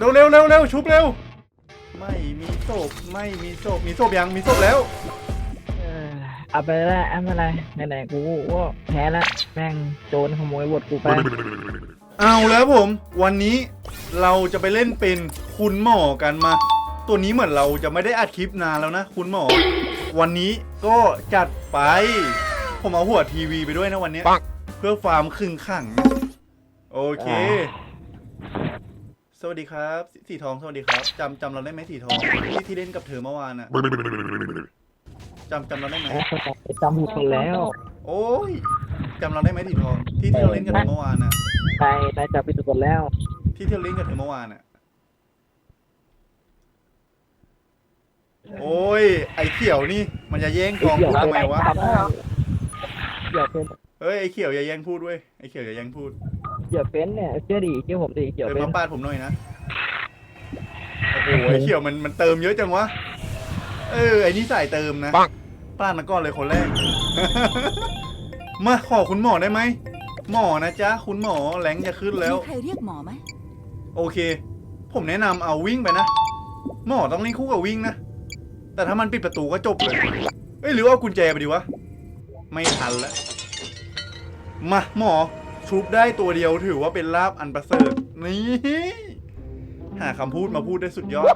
เร็วเร็วเร็วเร็วชุบเร็ว ไม่มีศพไม่มีศพมีศพยังมีศพแล้ว เออเอาไปละเอาไม่เป็นไรไหนๆกูก็แพ้ละแม่งโจรขโมยบทกูไปเอาแล้วผม วันนี้เราจะไปเล่นเป็นคุณหมอกันมา ตัวนี้เหมือนเราจะไม่ได้อัดคลิปนานแล้วนะคุณหมอ วันนี้ก็จัดไป ผมเอาหัวทีวีไปด้วยนะวันเนี้ยเพื่อฟาร์มครึ่งขังนะโอเค สวัสดีครับ สีทองสวัสดีครับจำจำเราได้ไหมสีทองที่ที่เล่นกับเธอเมื่อวานอะจำจำเราได้ไหมจำผิดคนแล้วโอ้ยจำเราได้ไหมสีทอง ที่ที่เราเล่นกับเธอเมื่อวานอะนายนายจับผิดคนแล้ว ที่ที่เราเล่นกับเธอเมื่อวานอะโอ้ย ไอ้เขียวนี่ มันจะแย่งทองพูดทำไมวะเดี๋ยวเป็นเฮ้ยไอ้เขียวอย่าแย่งพูดเว้ยไอ้เขียวอย่าแย่งพูด เดี๋ยวเป็นเนี่ยเชื่อดีเชื่อผมดิเดี๋ยวเออเป็นมาปาดผมหน่อยนะ โอ้โหไอ้เขียวมันมันเติมเยอะจังวะ เออ ไอ้นี่ใส่เติมนะปาดมาก่อนเลยคนแรก มาขอคุณหมอได้ไหม หมอนะจ๊ะ คุณหมอแรงจะขึ้นแล้ว มีใครเรียกหมอไหมโอเค ผมแนะนำเอาวิ่งไปนะ หมอต้องเล่นคู่กับวิ่งนะ แต่ถ้ามันปิดประตูก็จบเลย เอ้ยหรือว่าเอากุญแจไปดีวะ ไม่ทันแล้ว มาหมอ ชุบได้ตัวเดียวถือว่าเป็นลาบอันประเสริฐ นี่ หาคำพูดมาพูดได้สุดยอด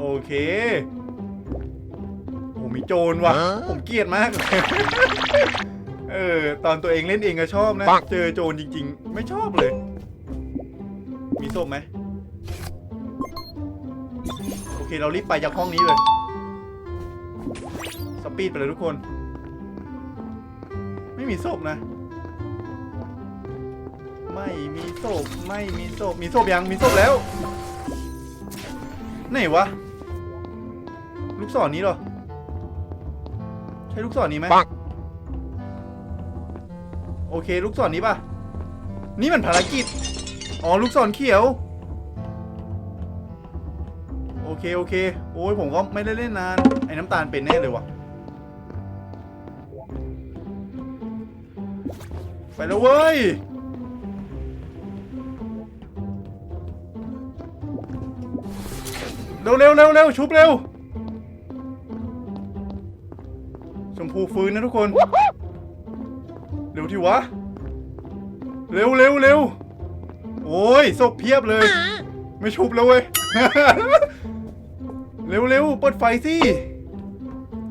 โอเคโอ้มีโจรว่ะ ผมเกลียดมาก เออ ตอนตัวเองเล่นเองก็ชอบนะ เจอโจรจริง ๆ ไม่ชอบเลย มีส้มไหม โอเคเรารีบไปจากห้องนี้เลย สปีดไปเลยทุกคน ไม่มีส้มนะ ไม่มีส้มไม่มีส้มมีส้มยังมีส้มแล้ว ไหนวะ ลูกศรนี้เหรอ ใช่ลูกศรนี้ไหมโอเค ลูกศรนี้ป่ะ นี่มันภารกิจ อ๋อ ลูกศรเขียว โอเค โอเค โอ้ยผมก็ไม่ได้เล่นนาน ไอ้น้ำตาลเป็นแน่เลยวะไปแล้วเว้ย เร็วเร็วเร็วเร็วชุบเร็ว ชมพูฟื้นนะทุกคน เร็วที่วะ เร็วเร็วเร็วโอ้ยศพเพียบเลย ไม่ชุบแล้วเว้ย เร็วเร็วเปิดไฟสิ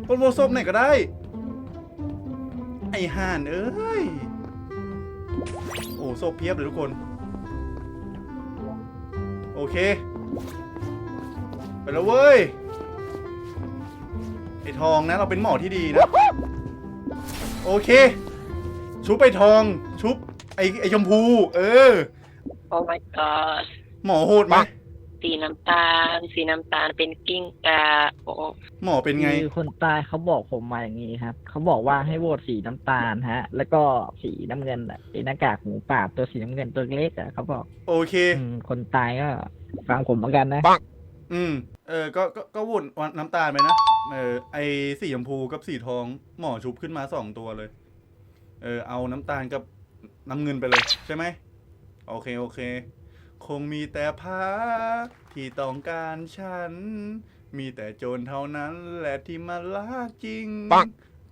เปิดโมศพไหนก็ได้ ไอห่านเอ้ย โอ้ศพเพียบเลยทุกคน โอเค แล้วเว้ยไอทองนะเราเป็นหมอที่ดีนะ โอเค ชุบไอทอง ชุบไอไอชมพู เออ โอ้ my god หมอโหดไหมสีน้ำตาล สีน้ำตาลเป็นกิ้งกาโอ้หมอเป็นไง คือคนตายเขาบอกผมมาอย่างนี้ครับ เขาบอกว่าให้โหวตสีน้ำตาลฮะ แล้วก็สีน้ำเงินอะไอ้หน้ากากหมูป่าตัวสีน้ำเงินตัวเล็กอะเขาบอกโอเค อืมคนตายก็ฟังผมเหมือนกันนะ อืม เออก็ก็ก็วุ่นน้ำตาลไปนะ เออ ไอสีชมพูกับสีทองหมอชุบขึ้นมาสองตัวเลย เออ เอาน้ำตาลกับน้ำเงินไปเลยใช่ไหม โอเค โอเค คงมีแต่พาที่ต้องการฉัน มีแต่โจรเท่านั้นแหละที่มาลากจริง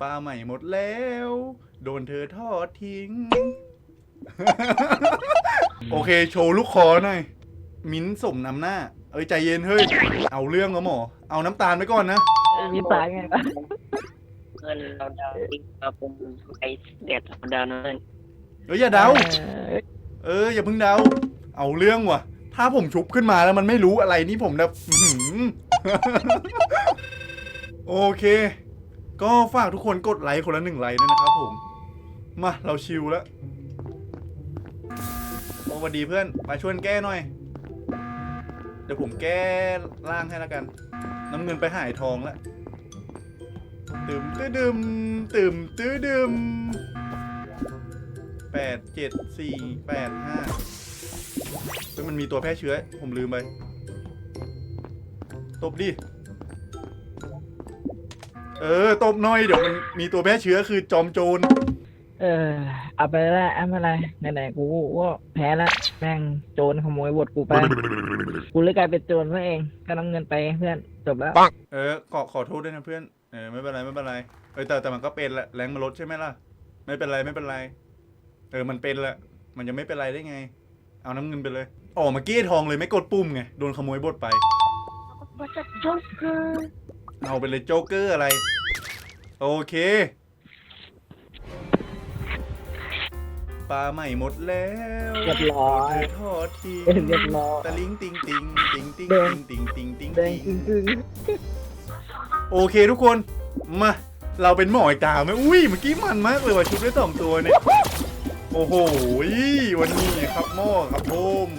ปลาใหม่หมดแล้ว โดนเธอทอดทิ้ง โอเค โชว์ลูกคอหน่อย มิ้นท์สมนำหน้าเอ้ยใจเย็นเฮ้ย เอาเรื่องเหรอหมอ เอาน้ำตาลไปก่อนนะ มีตายไงวะเงินเราดาวติ๊กมาปุ่มไอเด็ดเราดาวนั่นเอ้ยอย่าเดา เอ้ยเอออย่าเพิ่งเดา เอาเรื่องว่ะ ถ้าผมชุบขึ้นมาแล้วมันไม่รู้อะไรนี่ผมแบบอื้อหือ โอเค ก็ฝากทุกคนกดไลค์คนละหนึ่งไลค์ด้วยนะครับผม มาเราชิลแล้วโอ้สวัสดีเพื่อนมาช่วยแก้หน่อย เดี๋ยวผมแก้ร่างให้แล้วกัน น้ำเงินไปหายทองแล้วตืมตื้อดึมตืมตื้อดึมแปดเจ็ดสี่แปดห้าเฮ้ยมันมีตัวแพร่เชื้อ ผมลืมไป ตบดิ เออ ตบหน่อย เดี๋ยวมันมีตัวแพร่เชื้อคือจอมโจร เออ เอาไปแล้วไม่เป็นไรไหนๆกูก็แพ้แล้วแม่งโจรขโมยบทกูไป กูเลยกลายเป็นโจรเพื่อเองก็น้ำเงินไปเพื่อนจบแล้ว เออขอขอโทษด้วยนะเพื่อนเออไม่เป็นไรไม่เป็นไรเออแต่แต่มันก็เป็นแหละแรงมันลดใช่ไหมล่ะ ไม่เป็นไรไม่เป็นไร เออมันเป็นแหละมันยังไม่เป็นไรได้ไง เอาน้ำเงินไปเลยอ๋อเมื่อกี้ไอ้ทองเลยไม่กดปุ่มไงโดนขโมยบทไปก็จะจุกคือเอาไปเลยโจ๊กเกอร์อะไร โอเค ปลาใหม่หมดแล้วเรียบร้อยเธอทอดทิ้งเรียบร้อย ตะลิงติงติงติงติงแดงติงติงติงแดติงงจริงโอเคทุกคน มา เราเป็นหมออีกตาไหมอุ้ยเมื่อกี้มันมากเลยว่ะชุดได้สองตัวเนี่ย โอ้โห วันนี้ครับหม้อครับโมม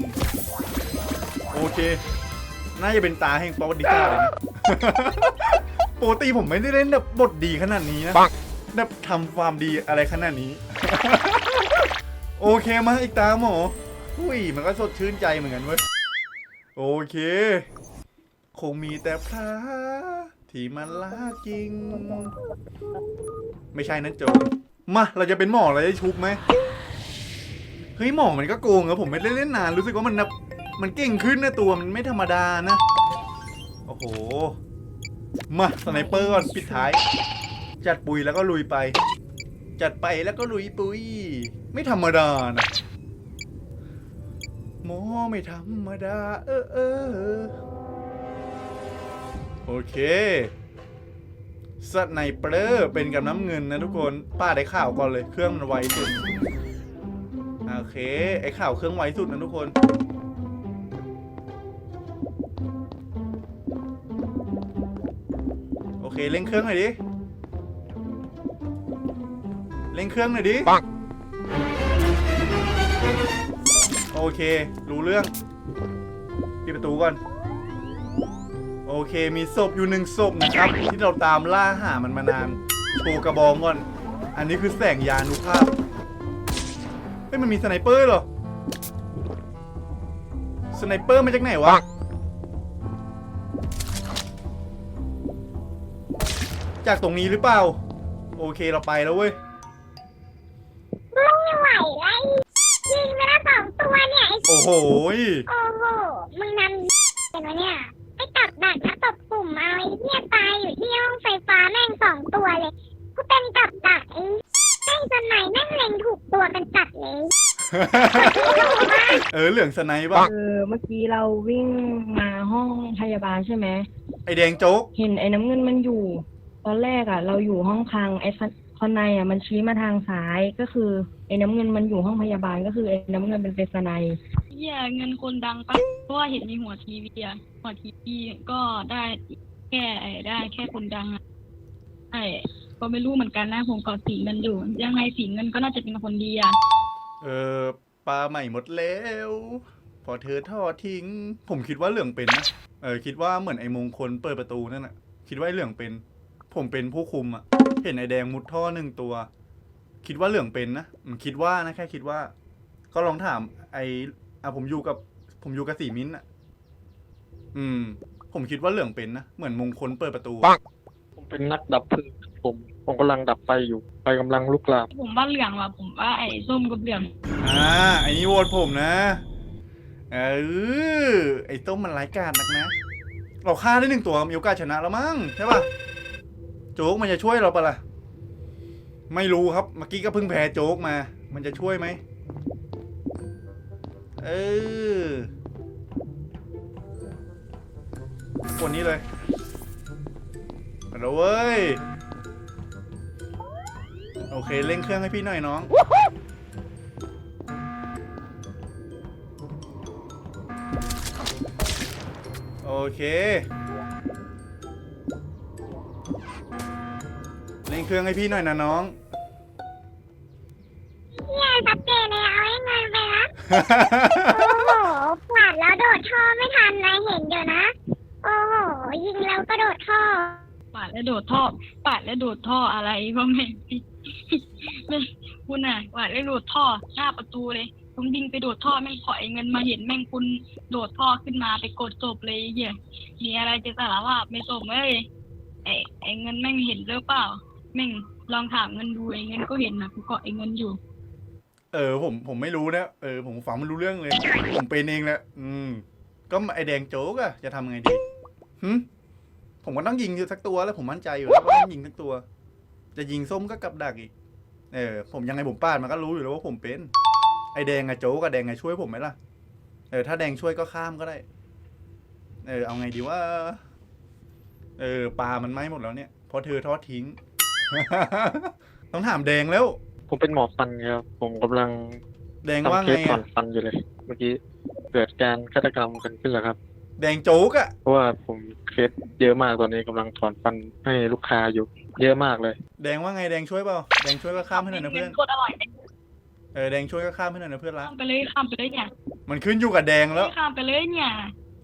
โอเค น่าจะเป็นตาแห่งประวัติศาสตร์เลยนะ ปกติผมไม่ได้เล่นแบบบทดีขนาดนี้นะ แบบทำความดีอะไรขนาดนี้ โอเคมาอีกตาหมออุ้ยมันก็สดชื่นใจเหมือนกันเว้ย โอเค คงมีแต่พระที่มันลาจริง ไม่ใช่นั่นโจมาเราจะเป็นหมอเราจะชุบไหมเฮ้ยหมอมันก็โกงอะผมไม่ได้เล่นนานรู้สึกว่ามันแบบมันเก่งขึ้นนะตัวมันไม่ธรรมดานะ โอ้โห มาสไนเปอร์ก่อนปิดท้าย จัดปุยแล้วก็ลุยไป จัดไปแล้วก็ลุยปุย ไม่ธรรมดานะหมอไม่ธรรมดา เออเออโอเคสไนเปอร์เป็นกับน้ำเงินนะทุกคน ป้าได้ข่าวก่อนเลย เครื่องมันไวสุด โอเค ไอ้ข่าวเครื่องไวสุดนะทุกคน โอเคเร่งเครื่องหน่อยดิ เร่งเครื่องหน่อยดิปัง เค รู้เรื่องปิดประตูก่อน โอเค มีศพอยู่หนึ่งศพนะครับ ที่เราตามล่าหามันมานานโชว์กระบองก่อน อันนี้คือแสงยานุภาพ เฮ้ย มันมีสไนเปอร์เหรอ สไนเปอร์มาจากไหนวะ จากตรงนี้หรือเปล่า โอเคเราไปแล้วเว้ย ไม่ไหวแล้วยิงไปแล้วสองตัวเนี่ยไอ้ โอ้โหยโอ้โห มึงนำเห็นไหมเนี่ยไอ้ตับดักแล้วตบปุ่มเอาไอ้เนี่ยตายอยู่ที่ห้องไฟฟ้าแม่งสองตัวเลย กูเป็นกับดักไอ้แม่งจนไหนแม่งเล็งถูกตัวกันจัดเลยเออเหลืองสไนป์ๆป่ะเออเมื่อกี้เราวิ่งมาห้องพยาบาลใช่ไหมไอแดงโจ๊ก เห็นไอ้น้ำเงินมันอยู่ ตอนแรกอะ เราอยู่ห้องคลังไอ้ คอนในอะมันชี้มาทางซ้ายก็คือไอ้น้ำเงินมันอยู่ห้องพยาบาลก็คือไอ้น้ำเงินเป็นเปสไนเหี้ยเงินคนดังปะเพราะว่าเห็นมีหัวทีวีอะหัวทีวีก็ได้แค่ไอ้ได้แค่คนดังอะไอ้ก็ไม่รู้เหมือนกันนะผมก็สีเงินอยู่ ยังไงสีเงินก็น่าจะเป็นคนดีอะเออปลาใหม่หมดแล้ว พอเธอทอดทิ้ง ผมคิดว่าเหลืองเป็นนะ เออคิดว่าเหมือนไอ้มงคลเปิดประตูนั่นน่ะคิดว่าไอ้เหลืองเป็น ผมเป็นผู้คุมอะเห็นไอ้แดงมุดท่อหนึ่งตัว คิดว่าเหลืองเป็นนะอืมคิดว่านะแค่คิดว่า ก็ลองถาม ไอ้อะผมอยู่กับ ผมอยู่กับสีมิ้นท์อะอืม ผมคิดว่าเหลืองเป็นนะเหมือนมงคลเปิดประตูปังผมเป็นนักดับเพลิงครับผมผมกำลังดับไฟอยู่ไฟกำลังลุกลามผมว่าเหลืองว่ะผมว่าไอ้ส้มกับเหลืองอ่าไอ้นี่โหวตผมนะ เออไอ้ต้มมันร้ายกาจนักนะ เราฆ่าได้หนึ่งตัวมีโอกาสชนะแล้วมั้งใช่ป่ะ โจ๊กมันจะช่วยเราปะล่ะ ไม่รู้ครับ เมื่อกี้ก็เพิ่งแพ้โจ๊กมา มันจะช่วยไหม เออคนนี้เลยมาแล้วเว้ย โอเคเร่งเครื่องให้พี่หน่อยน้องโอเค เร่งเครื่องให้พี่หน่อยนะน้อง เนี่ยชัดเจนเลยเอาไอ้เงินไปนะโอ้โหกวาดแล้วโดดท่อไม่ทันเลยเห็นอยู่นะ โอ้โห ยิงแล้วก็โดดท่อ ปาดและโดดท่อ ปาดและโดดท่ออะไรก็ไม่ไม่คุณอะปาดและโดดท่อหน้าประตูเลยผมยิงไปโดดท่อแม่งขอไอ้เงินมาเห็นแม่งคุณโดดท่อขึ้นมาไปกดจบเลยไอ้เหี้ยมีอะไรจะสารภาพไม่จบเอ้ยไอ้ไอ้เงินแม่งเห็นหรือเปล่า แม่งลองถามเงินดูไอ้เงินก็เห็นนะกูเกาะไอ้เงินอยู่ เออผมผมไม่รู้นะเออผมฟังไม่รู้เรื่องเลย ผมเป็นเองแหละอืม ก็ไอแดงโจ๊กอะจะทำไงดีหึผมก็ต้องยิงอยู่สักตัวแล้วผมมั่นใจอยู่แล้วว่าต้องยิงสักตัว จะยิงส้มก็กับดักอีก เออ ผมยังไงผมปาดมันก็รู้อยู่แล้วว่าผมเป็น ไอแดงอะโจ๊กกับแดงไงช่วยผมไหมล่ะเออถ้าแดงช่วยก็ข้ามก็ได้ เออเอาไงดีว่า เออปลามันไหม้หมดแล้วเนี่ยเพราะเธอทอดทิ้ง ต้องถามแดงแล้ว ผมเป็นหมอฟันครับ ผมกำลังแดงว่าทำเคไงสถอนอะฟันอยู่เลย เมื่อกี้เกิดการฆาตกรรมกันขึ้นแล้วครับ แดงโจ๊กอะเพราะว่าผมเคสเยอะมากตอนนี้กำลังถอนฟันให้ลูกค้าอยู่ เยอะมากเลย แดงว่าไงแดงช่วยเปล่าแดงช่วยก็ข้ามให้หน่อยนะเพื่อนโคตรอร่อยเลยเออแดงช่วยก็ข้ามให้หน่อยนะเพื่อนละข้ามไปเลยข้ามไปเลยเนี่ยมันขึ้นอยู่กับแดงแล้ว ข้ามไปเลยเนี่ย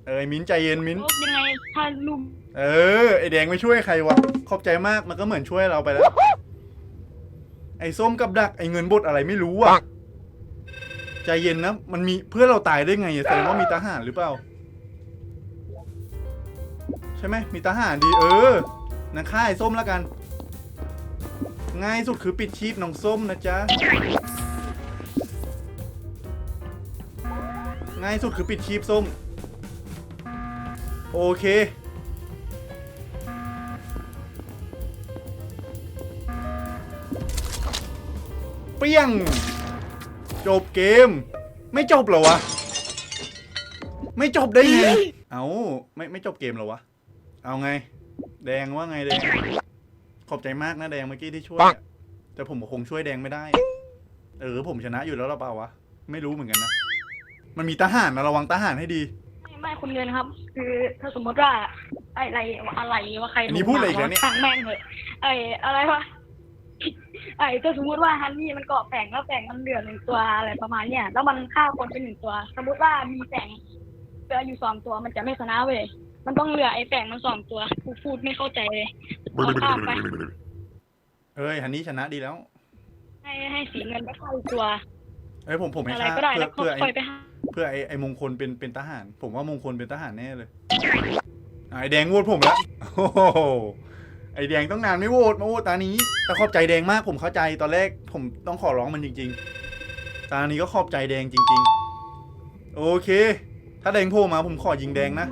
เออไอ้มิ้นใจเย็นมิ้นโอ้ยังไงถ้าลูก เออ ไอแดงไม่ช่วยใครวะ ขอบใจมาก มันก็เหมือนช่วยเราไปแล้ว ไอส้มกับดัก ไอเงินบดอะไรไม่รู้อะใจเย็นนะ มันมีเพื่อนเราตายได้ไงแสดงว่ามีทหารหรือเปล่า ใช่ไหม มีทหารดี เออนะค่ายส้มแล้วกัน ง่ายสุดคือปิดชีพน้องส้มนะจ๊ะ ง่ายสุดคือปิดชีพส้ม โอเค ปี้ยง จบเกม ไม่จบเหรอวะ ไม่จบได้ไง เอาไม่ไม่จบเกมเหรอวะ เอาไง แดงว่าไงแดง ขอบใจมากนะแดงเมื่อกี้ที่ช่วยอะแต่ผมคงช่วยแดงไม่ได้ เออผมชนะอยู่แล้วหรือเปล่าวะ ไม่รู้เหมือนกันนะ มันมีทหารนะระวังทหารให้ดี ไม่ไม่คุณเงินครับ คือถ้าสมมติว่าไอ้อะไรอะไรว่าใครอันนี้พูดอะไรอีกแล้วเนี่ยช่างแม่งเลยไอ้อะไรวะ ไอ้ถ้าสมมติว่าฮันนี่มันเกาะแฝงแล้วแฝงมันเหลือหนึ่งตัวอะไรประมาณเนี้ยแล้วมันฆ่าคนเป็นหนึ่งตัว สมมติว่ามีแฝงเหลืออยู่สองตัวมันจะไม่ชนะเว้ยมันต้องเหลือไอ้แฝงมันสองตัวกูพูดไม่เข้าใจเลยเอาข้ามไปเฮ้ยฮันนี่ชนะดีแล้วให้ให้สีเงินไปเข้าอีกตัวเอ้ยผมผมไม่อะไรฆ่าก็ได้เพื่แล้อวเพื่อค่ไอ้อยไปหาเพื่อไอ้ไอ้มงคลเป็นเป็นทหาร ผมว่ามงคลเป็นทหารแน่เลยอะไอ้แดงโหวตผมแล้วโอ้โห ไอแดงต้องนานไม่โหวตมาโหวตตานี้ แต่ขอบใจแดงมากผมเข้าใจตอนแรกผมต้องขอร้องมันจริง ๆ ตานี้ก็ขอบใจแดงจริง ๆ โอเค ถ้าแดงโผล่มาผมขอยิงแดงนะ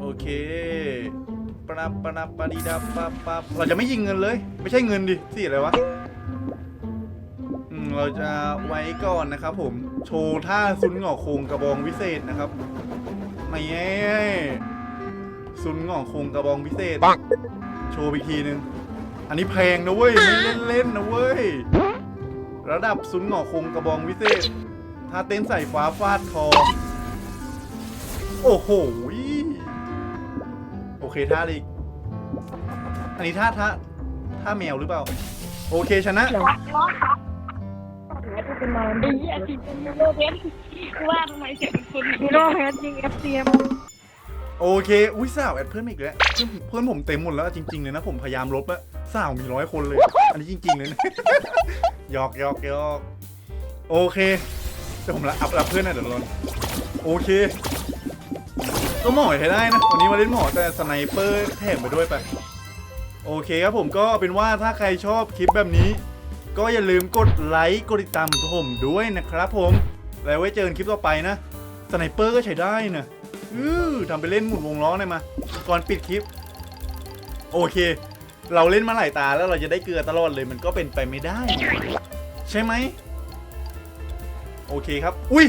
โอเคปะนับปะนับปะดีดับปับปับเราจะไม่ยิงเงินเลย ไม่ใช่เงินดิสิอะไรวะอืมเราจะไว้ก่อนนะครับผมโชว์ท่าซุนหงอกโคงกระบองวิเศษนะครับไม่แย่ ซุนหงอกโคงกระบองวิเศษ โชว์อีกทีนึง อันนี้แพงนะเว้ย ไม่เล่นๆนะเว้ย ระดับซุนหงอกโคงกระบองวิเศษท่าเต้นใส่ฟ้าฟาดคอโอ้โห โอเคท่าอีก อันนี้ท่าท่าท่าแมวหรือเปล่า โอเคชนะเดี๋ยวเป็นนอนไอ้เหี้ยทีเป็นโลเพชว่าทำไมเสียงคุณฮีโร่แฮชยิงเอฟซีเอ็ม โอเค อุ้ยสาวแอดเพื่อนอีกแล้วเพื่อนเพื่อนผมเต็มหมดแล้วจริงๆเลยนะผมพยายามลบแล้วสาวมีร้อยคนเลย อันนี้จริงๆเลยนะหยอกหยอกหยอกโอเคเดี๋ยวผมละอัพรับเพื่อนน่อยเดี๋ยวรอนโอเค ก็หมอใช้ได้นะ วันนี้มาเล่นหมอแต่สไนเปอร์แถมไปด้วยไปโอเคครับผมก็เป็นว่าถ้าใครชอบคลิปแบบนี้ ก็อย่าลืมกดไลค์กดติดตามผมด้วยนะครับผม แล้วไว้เจอกันคลิปต่อไปนะสไนเปอร์ก็ใช้ได้นะ อือทำไปเล่นหมุนวงล้อหน่อยมา ก่อนปิดคลิป โอเค เราเล่นมาหลายตาแล้วเราจะได้เกลือตลอดเลยมันก็เป็นไปไม่ได้ ใช่ไหม โอเคครับ อุ้ย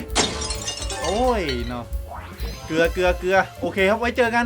โอ้ยเนาะ เกลือเกลือเกลือ โอเคครับไว้เจอกัน